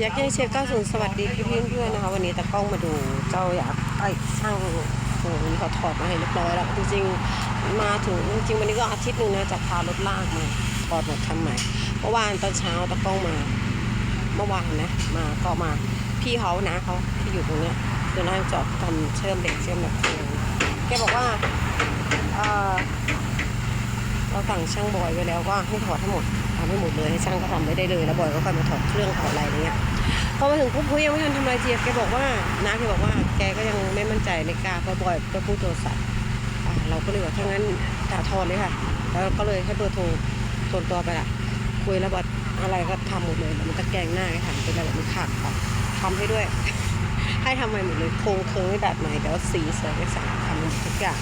อยากให้เชฟ90 สวัสดีพี่พี่เพื่อนๆนะคะ วันนี้ตากล้องมาดูเจ้าอยากไอ้ช่างโอ้โหนี่เขาถอดมาให้เรียบร้อยแล้วจริงๆมาถึงจริงวันนี้ก็อาทิตย์หนึ่งนะจะพารถลากมาถอดหมดทำใหม่เมื่อวานตอนเช้าตากล้องมาเมื่อวานนะมาก็มาพี่เขานะเขาที่อยู่ตรงเนี้ยคือนั่งจอดทำเชื่อมเหล็กเชื่อมแบบเองแกบอกว่าเราสั่งช่างบอยไว้แล้วว่าให้ถอดให้งหมด ทำให้หมดเลยให้ช่างก็ทำไม่ได้เลยแล้วบอยก็ค่อยมาถอดเครื่องถอดอะไรอะไรเงี้ยพอมาถึงปุ๊บเฮ้ยยังไม่ทันทำอะไรเจียบแกบอกว่าน้าแกบอกว่าแกก็ยังไม่มั่นใจในกาเพราะบอยก็พูดโทรศัพท์เราก็เลยบอกถ้างั้นด่าถอดเลยค่ะ แล้วก็เลยให้เบอร์โทรส่วนตัวไปละคุยแล้วบอกอะไรก็ทำหมดเลยมันตะแกงหน้าให้ทำเป็นอะไรมันขาดค่ะทำให้ด้วย ให้ทำใหม่หมดเลยโครงเคิร์งให้ดัดใหม่เดี๋ยวสีเสริมสั่งทำทุกอย่าง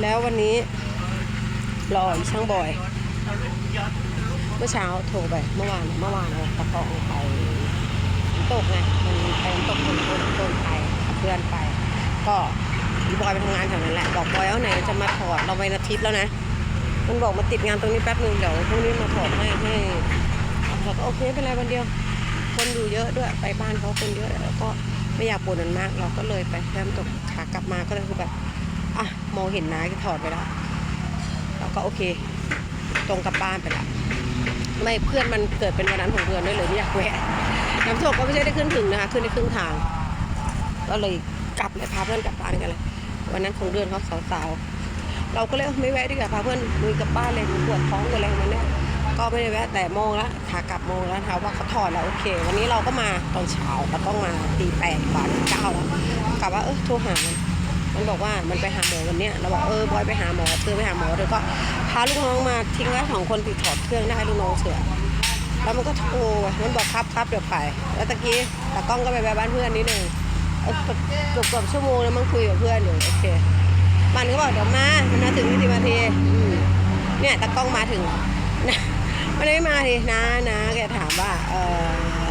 แล้ววันนี้รออีช่างบอย เมื่อเช้าโทรไปเมื่อวานเมื่อวานเอตะกองไปน้ำตกไงมันไปน้ำตกคนคนคนไปเพื่อนไป ก็อีบอยไปทำงานแถวนั้นแหละบอกบอยเอาไหนจะมาถอดเราไปนาทิตย์แล้วนะมันบอกมาติดงานตรงนี้แป๊บนึงเดี๋ยวพรุ่งนี้มาถอดให้ให้เราก็โอเคเป็นไรวันเดียว คนอยู่เยอะด้วยไปบ้านเขาคนเยอะแล้วก็ไม่อยากปวดมันมาก เราก็เลยไปแค่น้ำตกขากลับมาก็เลยคือแบบอะมองเห็นน้าก็ถอดไปแล้วเราก็โอเค ตรงกลับบ้านไปละ ไม่เพื่อนมันเกิดเป็นวันนั้นของเพื่อนด้วยเลยไม่อยากแวะน้ำตกก็ไม่ใช่ได้ขึ้นถึงนะคะ ขึ้นได้ครึ่งทาง ก็เลยกลับเลยพาเพื่อนกลับบ้านกันเลย วันนั้นของเดือนเขาสาวๆเราก็เลยไม่แวะดีกว่าพาเพื่อนลุยกลับบ้านเลยปวดท้องปวดอะไรองมันเนี่ยก็ไม่ได้แวะแต่โมงละขากลับโมงแล้วนะคะว่าเขาถอดแล้วโอเค วันนี้เราก็มาตอนเช้าก็ต้องมาตีแปดกว่าเก้าแล้วกลับว่าเออโทรหามัน มันบอกว่ามันไปหาหมอวันเนี้ยเราบอกเออบอยไปหาหมอเธอไปหาหมอเธอก็พาลูกน้องมาทิ้งไว้สองคนติดถอดเครื่องได้ลูกน้องเสือแล้วมันก็โทรมันบอกครับครับเดี๋ยวไปแล้วตะกี้ตากล้องก็ไปแวะบ้านเพื่อนนิดนึงเกือบเกือบชั่วโมงแล้วมันคุยกับเพื่อนอยู่โอเคมันก็บอกเดี๋ยวมา มันมาถึงยี่สิบนาทีเนี่ยตากล้องมาถึงนะมันไม่มาทีนะนะแกถามว่าเออ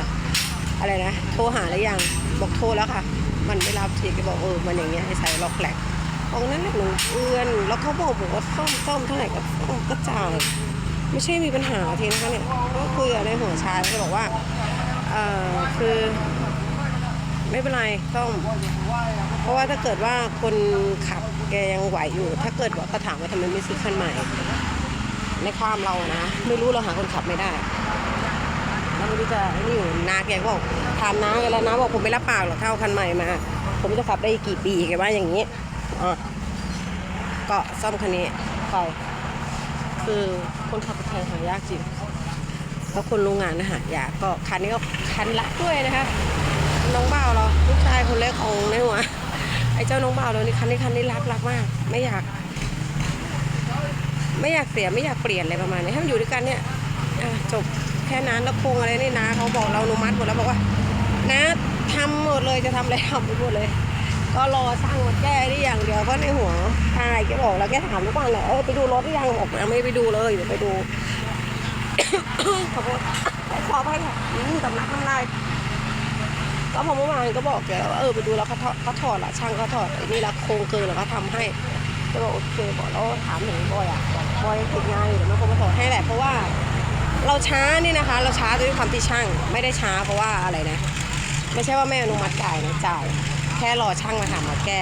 อะไรนะ โทรหาหรือยัง บอกโทรแล้วค่ะ มันไม่รับทีแกบอกเออมันอย่างเงี้ยให้ใส่ล็อกแหลกบอกนั่นหนูเอื้อนแล้วเขาบอกบอกว่าซ่อมซ่อมเท่าไหร่ก็ซ่อมก็จ่ายไม่ใช่มีปัญหาทีนะคะเนี่ยก็คุยกับในหัวชายก็บอกว่าเออคือ ไม่เป็นไรซ่อมเพราะว่าถ้าเกิดว่าคนขับแกยังไหวอยู่ ถ้าเกิดว่าเขาถามว่าทำไมไม่ซื้อคันใหม่ ในความเรานะ ไม่รู้เราหาคนขับไม่ได้ แล้วไม่รู้จะไอ้นี่อยู่นาแกก็บอกถามน้าแกแล้วนะบอกผมไม่รับปากหรอกถ้าเอาคันใหม่มา ผมจะขับได้กี่ปีแกว่าอย่างนี้อะก็ซ่อมคันนี้ไปคือคนขับรถไทยหายากจริงแล้วคนโรงงานนะหายากก็คันนี้ก็คันรักด้วยนะคะน้องเบ่าเราลูกชายคนเล็กของในหัวไอ้เจ้าน้องเบ่าเรานี่คันนี้คันนี้รักรักมาก ไม่อยาก ไม่อยากเสียไม่อยากเปลี่ยนอะไรประมาณนี้ให้มันอยู่ด้วยกันเนี่ยจบ ค่นั้นแล้วโครงอะไรนี่นะเขาบอกเราอนุมัติหมดแล้วบอกว่านะทำหมดเลยจะทำอะไรทำไปหมดเลย ก็รอสร้างมาแก้ได้อย่างเดียวเพราะในหัวทายแกบอกแล้วแกถามทุกวันเลยเออไปดูรถหรือยังบอกยังไม่ไปดูเลยเดี๋ยวไปดูขอโทษขอไปค่ะสำนักน้ำลายก็พอเมื่อวานก็บอกแกว่าเออไปดูแล้วเขาถอดเขาถอดละช่างเขาถอดไอ้นี่ละโครงเกินแล้วก็ทำให้ก็บอกโอเคบอกแล้วถามถึงบอยอะบอกบอยติดงานอยู่เดี๋ยวมันคงมาถอดให้แหละเพราะว่า เราช้านี่นะคะ เราช้าด้วยความที่ช่างไม่ได้ช้าเพราะว่าอะไรนะ ไม่ใช่ว่าไม่อนุมัติจ่ายนะจ่ายแค่รอช่างมาถามาแก้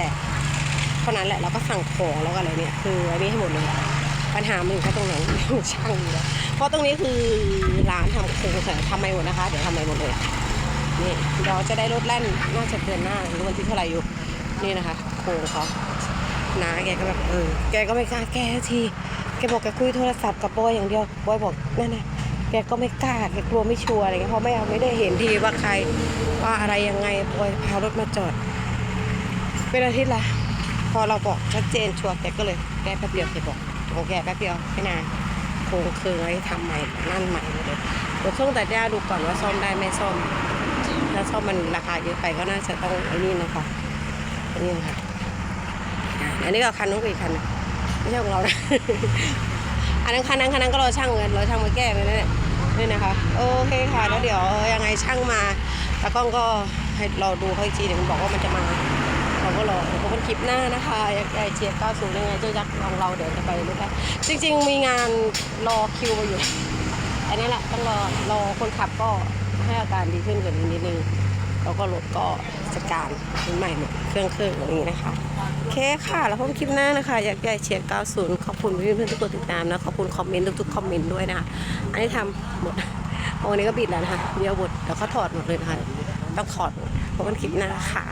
เท่านั้นแหละเราก็สั่งของแล้วก็อะไรเนี่ยคืออันนี้ให้หมดเลยปัญหามันอยู่แค่ตรงนั้นช่างอยู่แล้วเพราะตรงนี้คือร้านทำโครงเสร็จทำใหม่หมดนะคะเดี๋ยวทำใหม่หมดเลยนี่เราจะได้รถแล่นน่าจะเดือนหน้าหรือวันที่เท่าไหร่อยู่นี่นะคะโครงเขาน้าแกก็แบบเออแกก็ไม่กล้าแก้ทีแกบอกแกคุยโทรศัพท์กับบอยอย่างเดียวบอยบอกนั่นนะ แกก็ไม่กล้าแกกลัวไม่ชัวร์อะไรเงี้ยเพราะไม่เอาไม่ได้เห็นทีว่าใครว่าอะไรยังไงบอยพารถมาจอด เป็นอาทิตย์ละพอเราบอกชัดเจนชัวร์แกก็เลยแกแป๊บเดียวแกบอกของแกแป๊บเดียวไม่นานโครงเคืองอะไรทำใหม่นั่นใหม่เลยเดี๋ยวเครื่องตัดหญ้าดูก่อนว่าซ่อมได้ไม่ซ่อมถ้าซ่อมมันราคาเยอะไปก็น่าจะต้องอ้นี่นะคะอันนี้นะคะอันนี้ก็คันนู้นอีกคันไม่ใช่ของเรานะ อันนั้นคันนั้นคันนั้นก็รอช่างเงินรอช่างมาแก้ไปนั่นแหละนี่นะคะ โอเคค่ะแล้วเดี๋ยวยังไงช่างมาแล้วกล้องก็ให้เราดูเขาอีกทีเดี๋ยวมันบอกว่ามันจะมาเราก็รอเดี๋ยวพบกันคลิปหน้านะคะยากได้เชียร์90ยังไงเจ้ายักษ์ของเราเดี๋ยวจะไปรู้กันจริง ๆ มีงานรอคิวมาอยู่อันนี้แหละต้องรอรอคนขับก็ให้ให้อาการดีขึ้นกว่านี้นิดนึง แล้วก็รถก็จัดการเป็นใหม่หมดเครื่องเครื่องอะไรอย่างนี้นะคะโอเคค่ะ แล้วพบคลิปหน้านะคะ อยากใหญ่เชียร์90 ขอบคุณเพื่อนๆทุกคนติดตามนะ ขอบคุณคอมเมนต์ทุกๆคอมเมนต์ด้วยนะคะ อันนี้ทำหมดวันนี้ก็บิดแล้วนะคะเดียวบทแล้วก็ถอดหมดเลยนะคะต้องถอดหมดพบกันคลิปหน้าค่ะ